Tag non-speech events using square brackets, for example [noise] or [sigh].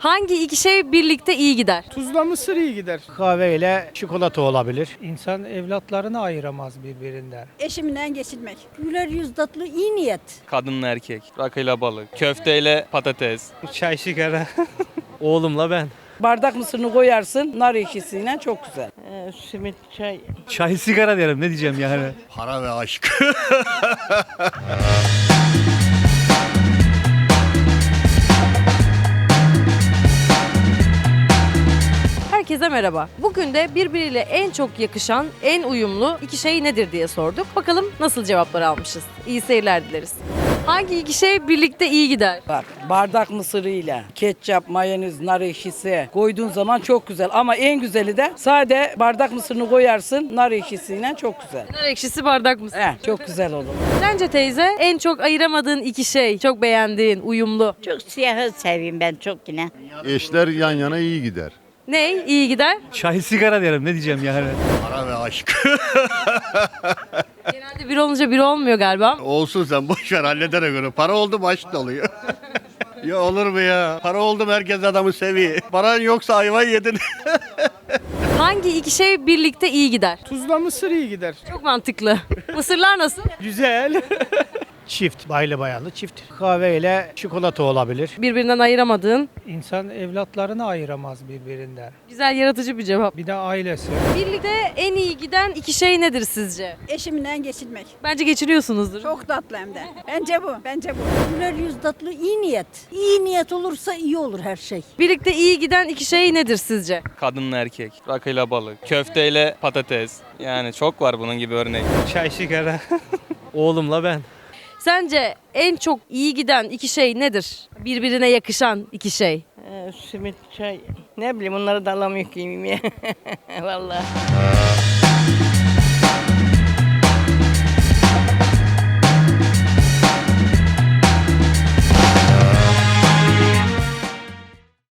Hangi iki şey birlikte iyi gider? Tuzla mısır iyi gider. Kahve ile çikolata olabilir. İnsan evlatlarını ayıramaz birbirinden. Eşimden geçinmek. Güler yüz tatlı iyi niyet. Kadınla erkek, rakıyla balık, köfteyle patates. Çay sigara. [laughs] Oğlumla ben. Bardak mısırını koyarsın nar ekşisiyle çok güzel. simit çay. Çay sigara derim ne diyeceğim yani. Para ve aşk. [laughs] Herkese merhaba. Bugün de birbiriyle en çok yakışan, en uyumlu iki şey nedir diye sorduk. Bakalım nasıl cevaplar almışız. İyi seyirler dileriz. Hangi iki şey birlikte iyi gider? Bak bardak mısırıyla ketçap, mayonez, nar ekşisi koyduğun zaman çok güzel. Ama en güzeli de sade bardak mısırını koyarsın nar ekşisiyle çok güzel. Nar ekşisi bardak mısın? He, çok güzel olur. Sence teyze en çok ayıramadığın iki şey, çok beğendiğin, uyumlu. Çok siyahı seveyim ben çok yine. Eşler yan yana iyi gider. Ne iyi gider? Çay sigara derim ne diyeceğim yani. Para ve aşk. Genelde bir olunca bir olmuyor galiba. Olsun sen boş ver hallederek göre. Para oldu mu aşk da oluyor. [laughs] ya olur mu ya? Para oldu mu herkes adamı seviyor. Paran yoksa ayvayı yedin. [laughs] Hangi iki şey birlikte iyi gider? Tuzla mısır iyi gider. Çok mantıklı. Mısırlar nasıl? Güzel. [laughs] Çift, baylı bayanlı çift. Kahve ile çikolata olabilir. Birbirinden ayıramadığın İnsan evlatlarını ayıramaz birbirinden. güzel yaratıcı bir cevap. Bir de ailesi. Birlikte en iyi giden iki şey nedir sizce? Eşimden geçinmek. Bence geçiriyorsunuzdur. Çok tatlı hem de. Bence bu, bence bu. Güler yüz tatlı iyi niyet. İyi niyet olursa iyi olur her şey. Birlikte iyi giden iki şey nedir sizce? Kadınla erkek, rakıyla balık, köfteyle patates. Yani çok var bunun gibi örnek. Çay sigara. [laughs] Oğlumla ben. Sence en çok iyi giden iki şey nedir? Birbirine yakışan iki şey. simit çay. Ne bileyim onları da alamıyor ki [laughs] Vallahi.